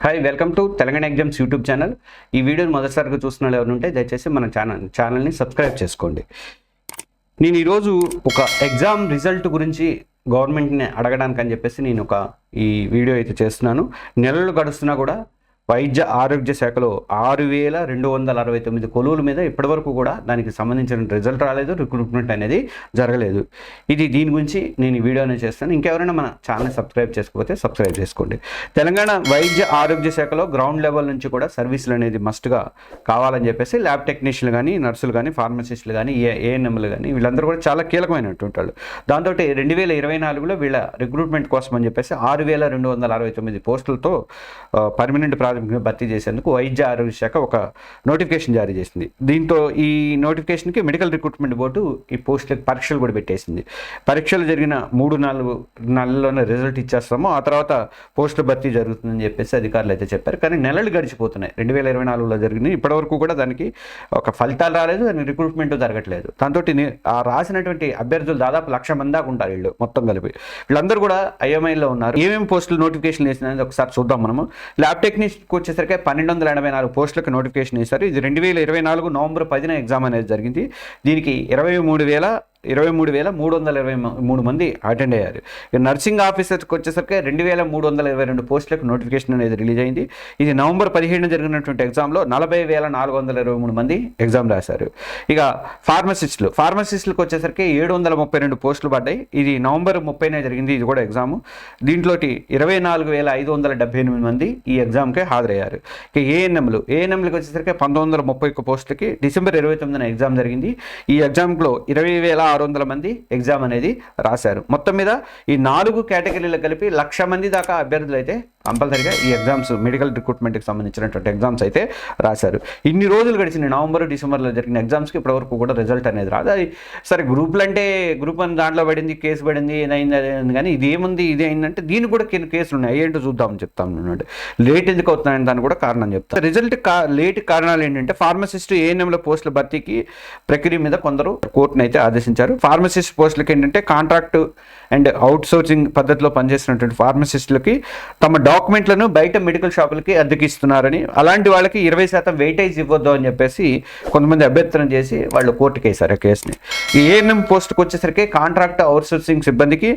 Hi welcome to Telangana exams YouTube channel ఈ వీడియోని మొదటిసారిగా చూస్తున్న వాళ్ళు ఎవరు ఉంటే దయచేసి మన ఛానల్ ఛానల్ని సబ్స్క్రైబ్ చేసుకోండి. నేను ఈరోజు ఒక ఎగ్జామ్ రిజల్ట్ గురించి గవర్నమెంట్ని అడగడానికి అని చెప్పేసి నేను ఒక ఈ వీడియో అయితే చేస్తున్నాను. నెలలు గడుస్తున్నా కూడా వైద్య ఆరోగ్య శాఖలో ఆరు వేల రెండు వందల అరవై తొమ్మిది కొలువుల మీద ఇప్పటివరకు కూడా దానికి సంబంధించిన రిజల్ట్ రాలేదు రిక్రూట్మెంట్ అనేది జరగలేదు. ఇది దీని గురించి నేను ఈ వీడియో చేస్తాను. ఇంకెవరైనా మన ఛానల్ సబ్స్క్రైబ్ చేసుకోకపోతే సబ్స్క్రైబ్ చేసుకోండి. తెలంగాణ వైద్య ఆరోగ్య శాఖలో గ్రౌండ్ లెవెల్ నుంచి కూడా సర్వీసులు అనేది మస్ట్గా కావాలని చెప్పేసి ల్యాబ్ టెక్నీషియన్లు కానీ నర్సులు కానీ ఫార్మసిస్టులు కానీ ఏ ఏఎన్ఎంలు కానీ వీళ్ళందరూ కూడా చాలా కీలకమైనటువంటి వాళ్ళు. దాంతో రెండు వేల ఇరవై నాలుగులో వీళ్ళ రిక్రూట్మెంట్ కోసం అని చెప్పేసి ఆరు వేల రెండు వందల అరవై తొమ్మిది పోస్టులతో పర్మనెంట్ కార్మికులను భర్తీ చేసేందుకు వైద్య ఆరోగ్య శాఖ ఒక నోటిఫికేషన్ జారీ చేసింది. దీంతో ఈ నోటిఫికేషన్కి మెడికల్ రిక్రూట్మెంట్ బోర్డు ఈ పోస్టులకు పరీక్షలు కూడా పెట్టేసింది. పరీక్షలు జరిగిన మూడు నాలుగు నెలల్లోనే రిజల్ట్ ఇచ్చేస్తాము. ఆ తర్వాత పోస్టుల భర్తీ జరుగుతుందని చెప్పేసి అధికారులు అయితే చెప్పారు. కానీ నెలలు గడిచిపోతున్నాయి. రెండు వేల ఇరవై నాలుగులో జరిగింది. ఇప్పటివరకు కూడా దానికి ఒక ఫలితాలు రాలేదు. దానికి రిక్రూట్మెంట్ జరగట్లేదు. దాంతో ఆ రాసినటువంటి అభ్యర్థులు దాదాపు లక్ష మంది దాకా ఉంటారు వీళ్ళు మొత్తం కలిపి. వీళ్ళందరూ కూడా ఐఎంఐలో ఉన్నారు. ఏమేమి పోస్టులు నోటిఫికేషన్ వేసినది ఒకసారి చూద్దాం మనము. ల్యాబ్ టెక్నీషియన్కి వచ్చేసరికి పన్నెండు వందల ఎనభై నాలుగు పోస్టులకు నోటిఫికేషన్ ఇస్తారు. ఇది రెండు వేల ఇరవై నాలుగు నవంబర్ పదిన ఎగ్జామ్ అనేది జరిగింది. దీనికి ఇరవై మూడు వేల ఇరవై మూడు వేల మూడు వందల ఇరవై మూడు మంది అటెండ్ అయ్యారు. ఇక నర్సింగ్ ఆఫీసర్కి వచ్చేసరికి రెండు వేల మూడు వందల ఇరవై రెండు పోస్టులకు నోటిఫికేషన్ అనేది రిలీజ్ అయింది. ఇది నవంబర్ పదిహేను జరిగినటువంటి ఎగ్జామ్లో నలభై వేల నాలుగు వందల ఇరవై మూడు మంది ఎగ్జామ్ రాశారు. ఇక ఫార్మసిస్టులు ఫార్మసిస్టులకు వచ్చేసరికి ఏడు వందల ముప్పై రెండు పోస్టులు పడ్డాయి. ఇది నవంబర్ ముప్పైనే జరిగింది ఇది కూడా ఎగ్జాము. దీంట్లోటి ఇరవై నాలుగు వేల ఐదు వందల డెబ్బై ఎనిమిది మంది ఈ ఎగ్జామ్కి హాజరయ్యారు. ఇక ఏఎన్ఎంలు ఏఎన్ఎంలకు వచ్చేసరికి పంతొమ్మిది వందల ముప్పై ఒక్క పోస్టులకి డిసెంబర్ ఇరవై తొమ్మిదిన ఎగ్జామ్ జరిగింది. ఈ ఎగ్జామ్లో ఇరవై వేల ఆరు వందల మంది ఎగ్జామ్ అనేది రాశారు. మొత్తం మీద ఈ నాలుగు కేటగిరీలు కలిపి లక్ష మంది దాకా అభ్యర్థులు అయితే కంపల్సరిగా ఈ ఎగ్జామ్స్ మెడికల్ రిక్రూట్మెంట్కి సంబంధించినటువంటి ఎగ్జామ్స్ అయితే రాశారు. ఇన్ని రోజులు గడిచిన నవంబర్ డిసెంబర్లో జరిగిన ఎగ్జామ్స్కి ఇప్పటివరకు కూడా రిజల్ట్ అనేది రాదు. అది సరే గ్రూప్లు అంటే గ్రూప్ అని దాంట్లో పడింది కేసు పడింది ఏదైంది అదేంది కానీ ఇది ఏముంది ఇది అయిందంటే దీనికి కూడా కొన్ని కేసులు ఉన్నాయి ఏంటో చూద్దామని చెప్తాను అన్నమాట లేట్ ఎందుకు అవుతున్నాయని దాని కూడా కారణం చెప్తాను రిజల్ట్ కా లేట్ కారణాలు ఏంటంటే ఫార్మసిస్ట్ ఏఎన్ఎంల పోస్టుల భర్తీకి ప్రక్రియ మీద కొందరు కోర్టును అయితే ఆదేశించారు. ఫార్మసిస్ట్ పోస్టులకి ఏంటంటే కాంట్రాక్ట్ అండ్ అవుట్ సోర్సింగ్ పద్ధతిలో పనిచేసినటువంటి ఫార్మసిస్టులకి తమ డాక్యుమెంట్లను బయట మెడికల్ షాపులకి అద్దెకిస్తున్నారని అలాంటి వాళ్ళకి ఇరవై శాతం వెయిటేజ్ ఇవ్వద్దు అని చెప్పేసి కొంతమంది అభ్యర్థన చేసి వాళ్ళు కోర్టుకి వేశారు ఆ కేసుని. ఏఎన్ఎం పోస్ట్కి వచ్చేసరికి కాంట్రాక్ట్ అవుట్ సోర్సింగ్ సిబ్బందికి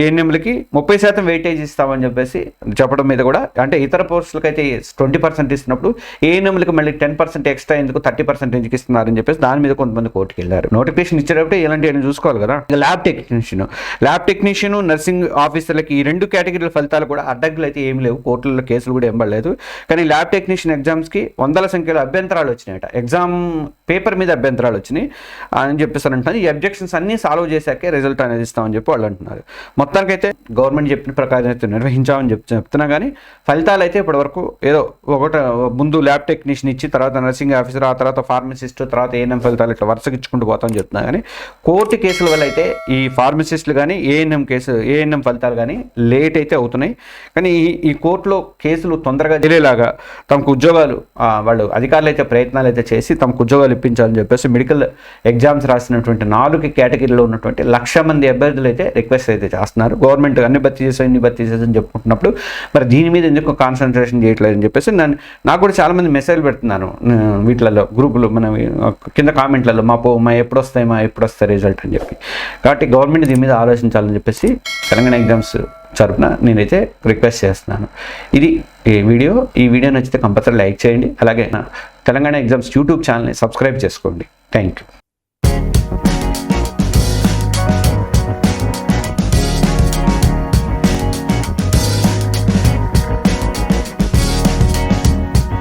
ఏఎన్ఎంలకి ముప్పై శాతం వెయిటేజ్ ఇస్తామని చెప్పేసి చెప్పడం మీద కూడా అంటే ఇతర పోస్టులకు అయితే ట్వంటీ పర్సెంట్ ఇస్తున్నప్పుడు ఏఎన్ఎంలకి మళ్ళీ టెన్ పర్సెంట్ ఎక్స్ట్రా ఎందుకు థర్టీ పర్సెంట్ ఎందుకు ఇస్తున్నారని చెప్పేసి దాని మీద కొంతమంది కోర్టుకి వెళ్ళారు నోటిఫికేషన్ ఇచ్చేటప్పుడు ఇలాంటి అని చూసుకోవాలి కదా? Lab technician. Lab technician nursing ఆఫీసర్లకి ఈ రెండు కేటగిరీల ఫలితాలు కూడా అడ్డంకులు అయితే ఏమి లేవు కోర్టులలో కేసులు కూడా ఎంబడలేదు కానీ ల్యాబ్ టెక్నీషియన్ ఎగ్జామ్స్కి వందల సంఖ్యలో అభ్యంతరాలు వచ్చినాయట. ఎగ్జామ్ పేపర్ మీద అభ్యంతరాలు వచ్చినాయి. అని చెప్పేసి అంటున్నారు. ఈ అబ్జెక్షన్స్ అన్ని సాల్వ్ చేశాకే రిజల్ట్ అనేది ఇస్తామని చెప్పి వాళ్ళు అంటున్నారు. మొత్తానికైతే గవర్నమెంట్ చెప్పిన ప్రకారం అయితే నిర్వహించామని చెప్ చెప్తున్నా కానీ ఫలితాలు అయితే ఇప్పటివరకు ఏదో ఒకట ముందు ల్యాబ్ టెక్నీషియన్ ఇచ్చి తర్వాత నర్సింగ్ ఆఫీసర్ ఆ తర్వాత ఫార్మసిస్ట్ తర్వాత ఏఎన్ఎం ఫలితాలు ఇట్లా వరుసగా ఇచ్చుకుంటూ పోతామని చెప్తున్నా కానీ కోర్టు కేసుల వల్ల అయితే ఈ ఫార్మసిస్టులు కానీ ఏఎన్ఎం కేసు ఏఎన్ఎం ఫలితాలు కానీ లేట్ అయితే అవుతున్నాయి. కానీ ఈ ఈ కోర్టులో కేసులు తొందరగా జరిగేలాగా తమకు ఉద్యోగాలు వాళ్ళు అధికారులు అయితే ప్రయత్నాలు అయితే చేసి తమకు ఉద్యోగాలు ఇప్పించాలని చెప్పేసి మెడికల్ ఎగ్జామ్స్ రాసినటువంటి నాలుగు కేటగిరీలో ఉన్నటువంటి లక్ష మంది అభ్యర్థులు అయితే రిక్వెస్ట్ అయితే చేస్తున్నారు. గవర్నమెంట్ అన్ని భర్తీ చేసే ఇన్ని భర్తీ చేసాం చెప్పుకుంటున్నప్పుడు మరి దీని మీద ఎందుకు కాన్సన్ట్రేషన్ చేయట్లేదు అని చెప్పేసి నన్ను నాకు కూడా చాలామంది మెసేజ్ పెడుతున్నాను వీటిలలో గ్రూపులు మన కింద కామెంట్లలో మా పో మా ఎప్పుడు వస్తాయి మా ఎప్పుడు వస్తాయి రిజల్ట్ అని చెప్పి. కాబట్టి గవర్నమెంట్ దీని మీద ఆలోచించాలని చెప్పేసి తెలంగాణ ఎగ్జామ్స్ తరపున నేనైతే రిక్వెస్ట్ చేస్తున్నాను. ఇది ఈ వీడియో ఈ వీడియో నచ్చితే కంపల్సరీ లైక్ చేయండి. అలాగే తెలంగాణ ఎగ్జామ్స్ యూట్యూబ్ ఛానల్ని సబ్స్క్రైబ్ చేసుకోండి. Thank you